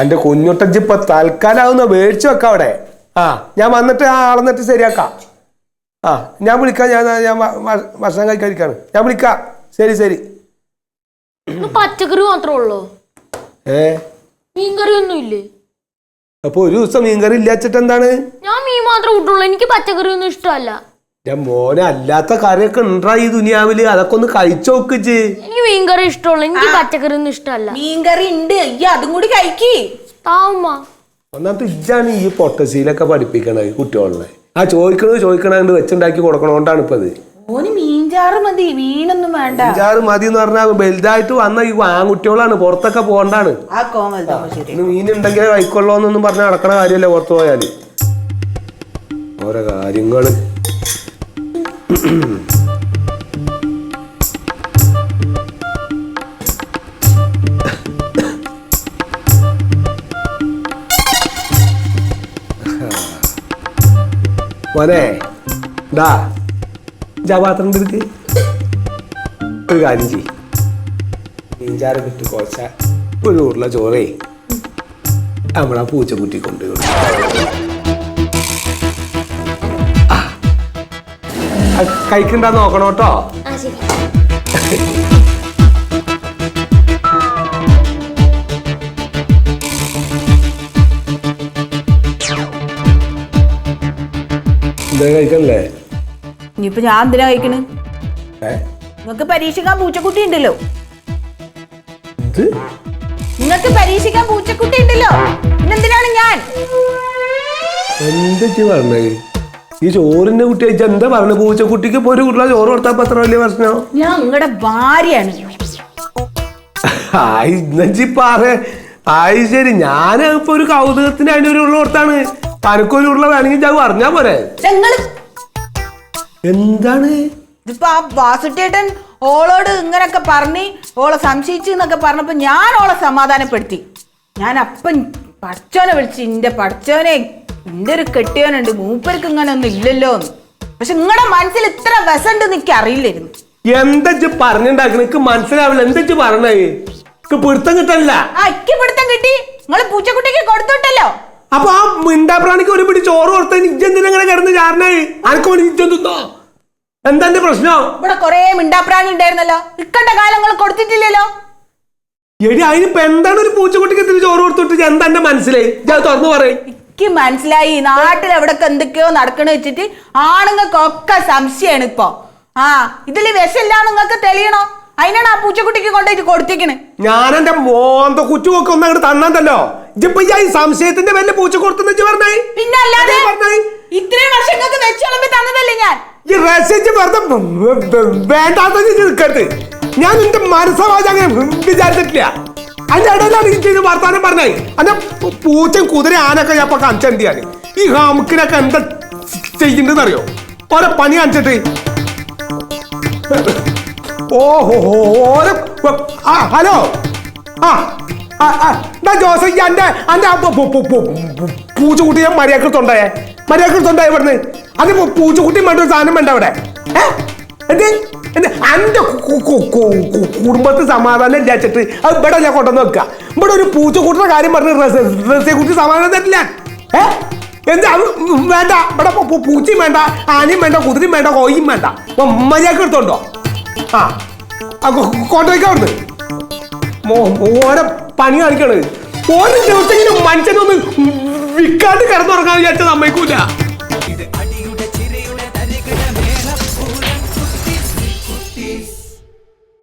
എന്റെ കുഞ്ഞുട്ടജ്ജ് ഇപ്പൊ തൽക്കാലാവുന്ന മേടിച്ചു വെക്കാം അവിടെ. ആ. ഞാൻ വന്നിട്ട് ആ അളന്നിട്ട് ശരിയാക്കാം. ആ. ഞാൻ വിളിക്കാം ഞാൻ ഞാൻ ഭക്ഷണം കഴിക്കാതിരിക്കാണ് ഞാൻ വിളിക്കാം. ശരി ശരി. പച്ചക്കറി മാത്രമേ ഉള്ളൂ. ഏ? മീൻകറി ഒന്നും ഇല്ലേ? അപ്പൊ ഒരു ദിവസം മീൻകറി ഇല്ലാച്ചിട്ട് എന്താണ്? ഞാൻ മീൻ മാത്രമേ കൂട്ടുള്ളൂ. എനിക്ക് പച്ചക്കറി ഒന്നും ഇഷ്ടമല്ല. ഞാൻ മോനെ അല്ലാത്ത കറിയൊക്കെ ഉണ്ടാ ഈ ദുനിയാവിൽ? അതൊക്കെ ഒന്ന് കഴിച്ചു നോക്ക് എനിക്ക് മീൻകറി ഇഷ്ടമുള്ളൂ. എനിക്ക് പച്ചക്കറി ഒന്നും ഇഷ്ടമല്ല. മീൻകറി ഉണ്ട്. അയ്യ അതും കൂടി കഴിക്കി. താവുമ്മ. ഒന്നാമത്തെ ഇജ്ജാണ് ഈ പൊട്ടശീലൊക്കെ പഠിപ്പിക്കണത് കുട്ടികളെ. ആ ചോദിക്കണത് ചോദിക്കണത് വെച്ചുണ്ടാക്കി കൊടുക്കണോണ്ടാണ് ഇപ്പത്. ഓന് മീൻചാറ് മതി. മീനൊന്നും വേണ്ട. അഞ്ചാറ് മതി എന്ന് പറഞ്ഞാൽ വലുതായിട്ട് വന്ന ഈ ആൺകുട്ടികളാണ്. പുറത്തൊക്കെ പോകണ്ടാണ്. ആ കോമൽ ശരി. ഇന്ന് മീനുണ്ടെങ്കിലേ കഴിക്കൊള്ളൂ എന്നൊന്നും പറഞ്ഞ് നടക്കണ കാര്യമല്ല പുറത്തു പോയാൽ. ഓരോ കാര്യങ്ങൾ. മോനെ ഡാ ജാപാത്രം എടുക്ക്. ഒരു കാര്യം ചെയ് മീൻചാറ് കിട്ടി കുറച്ച ഒരു ഉരുള ചോറേ. നമ്മളാ പൂച്ചക്കുട്ടി കൊണ്ടുപോയി കഴിക്കണ്ട നോക്കണം കേട്ടോ. എന്താ കഴിക്കണല്ലേ? ഇനിയിപ്പോ ഞാൻ എന്തിനാ കഴിക്കണ്? നിങ്ങക്ക് പരീക്ഷിക്കാൻ പൂച്ചക്കുട്ടി ഉണ്ടല്ലോ. ഇത് നിങ്ങക്ക് പരീക്ഷിക്കാൻ പൂച്ചക്കുട്ടി ഉണ്ടല്ലോ. പിന്നെന്തിനാണ് ഞാൻ? എന്തൊക്കെ പറഞ്ഞത് ഈ ചോറിന്റെ കുട്ടി അയച്ച എന്താ പറഞ്ഞ? പൂച്ചക്കുട്ടിക്ക് ഇപ്പൊ ഒരു കുട്ടികളെ ചോറ് കൊടുത്താൽ അത്ര വലിയ പ്രശ്നം. ഞാൻ നിങ്ങളുടെ ഭാര്യയാണ്. ആയി എന്നുവെച്ചി പാറേ ആയി ശരി ഞാൻ ഇപ്പൊ ഒരു കൗതുകത്തിന് അതിന്റെ ഒരു ഉള്ള കൊടുത്താണ്. തനക്കൊരു ഉള്ള വേണമെങ്കിൽ ഞാൻ പറഞ്ഞാ പോരെ. എന്താണ്? ഇതിപ്പോ ആ വാസുട്ടേട്ടൻ ഓളോട് ഇങ്ങനൊക്കെ പറഞ്ഞ് ഓളെ സംശയിച്ചു എന്നൊക്കെ പറഞ്ഞപ്പോ ഞാൻ ഓളെ സമാധാനപ്പെടുത്തി. ഞാൻ അപ്പൻ പഠിച്ചോനെ വിളിച്ച് ഇന്റെ പഠിച്ചോനെ ഇന്റെ ഒരു കെട്ടിയവനുണ്ട്. മൂപ്പർക്ക് ഇങ്ങനെ ഒന്നും ഇല്ലല്ലോ എന്ന്. പക്ഷെ നിങ്ങളുടെ മനസ്സിൽ ഇത്ര വെസണ്ട് എനിക്ക് അറിയില്ലായിരുന്നു. എന്താ പറഞ്ഞിണ്ടാക്കണ? എനിക്ക് മനസ്സിലാവില്ല. എന്താ പറഞ്ഞേ? പിടുത്തം കിട്ടല്ല ആ പിടുത്തം കിട്ടി. നിങ്ങൾ പൂച്ചക്കുട്ടിക്ക് കൊടുത്തുട്ടല്ലോ അപ്പൊ ആ മിണ്ടാപ്രാണിക്ക് ഒരു പിടി ചോറ് കൊടുത്ത ഇജ്ജെന്തിനാ ഇങ്ങനെ കിടന്ന് ചാരണേ ആർക്ക് വേണ്ടി ഇജ്ജെന്തോ എന്താ എന്റെ പ്രശ്നം? ഇവിടെ കൊറേ മിണ്ടാപ്രാണി ഉണ്ടായിരുന്നല്ലോ. ഇക്കണ്ട കാലങ്ങൾ കൊടുത്തിട്ടില്ലല്ലോ. എടി അതിനിപ്പോ എന്താണ് ഒരു പൂച്ചക്കുട്ടിക്ക് ഇത്തിരി ചോറ് കൊടുത്തിട്ട് എന്താ എന്റെ മനസ്സിലായി ഞാൻ തുറന്നു പറയും. എനിക്ക് മനസ്സിലായി. നാട്ടിൽ എവിടൊക്കെ എന്തൊക്കെയോ നടക്കണ വെച്ചിട്ട് ആണുങ്ങൾക്കൊക്കെ സംശയമാണ് ഇപ്പൊ. ആ ഇതിൽ വിഷമില്ല നിങ്ങൾക്ക് തെളിയണോ? അതിനാണ് ആ പൂച്ചക്കുട്ടിക്ക് കൊണ്ടുപോയിട്ട് കൊടുത്തേക്കണ്. ഞാൻ എന്റെ മോന്ത കുറ്റുമൊക്കെ ഒന്ന് അങ്ങോട്ട് ഇജ്ജിപ്പോ ഈ സംശയത്തിന്റെ വലിയ പൂച്ച കൊടുത്തെന്ന് വെച്ച് പറഞ്ഞേ. പിന്നെ അല്ലാതെ. ഇത്രയും വർഷങ്ങൾക്ക് വെച്ചോളമ്പി തന്നതല്ലേ ഞാൻ? ഈ റസിച്ച് വെറുതെ വേണ്ടാത്ത ഞാൻ നിന്റെ മനസ്സവാജ് അങ്ങനെ വിചാരിച്ചിട്ടില്ല. അതിന്റെ ഇടയിലാണ് എനിക്ക് വർത്താനം പറഞ്ഞേ. അതിന്റെ പൂച്ച കുതിര ആനൊക്കെ ഞാൻ ഇപ്പൊ ഈ ഹാമുക്കിനൊക്കെ എന്താ ചെയ്യണ്ടെന്ന് അറിയോ ഓരോ പണി കാണിച്ചിട്ട്. ഓഹോ ആ ഹലോ. ആ ആ, എന്റെ എന്റെ ജോസ് ഈ അന്റെ അന്റെ ആ പു- പു- പു- പു- പൂച്ചക്കുട്ടി ഞാൻ ഇവിടുന്ന്. അത് പൂച്ചക്കുട്ടി വേണ്ട ഒരു സാധനം വേണ്ട അവിടെ. ഏ? കു- കുടുംബത്തിൽ സമാധാനം ഇല്ലാച്ചിട്ട് അത് ഇവിടെ ഞാൻ കൊണ്ടുവന്ന് വെക്കുക ഇവിടെ ഒരു പൂച്ചക്കൂട്ടുന്ന കാര്യം പറഞ്ഞ് റസിയെ കുട്ടി സമാധാനം തരില്ല. ഏ? എന്താ വേണ്ട. ഇവിടെ പൂച്ചയും വേണ്ട ആനയും വേണ്ട കുതിരയും വേണ്ട കോയും വേണ്ട. മര്യാദയ്ക്ക് എടുത്തോണ്ടോ? ആ. കൊണ്ടുപോയിക്കോ അവിടുന്ന്. ഓരോ പണി കാണിക്കണത് ഓരോ ദിവസമെങ്കിലും മനുഷ്യനൊന്ന് വിൽക്കാണ്ട് കിടന്നുറങ്ങാൻ വിചാരിച്ചത് സമ്മതിക്കൂല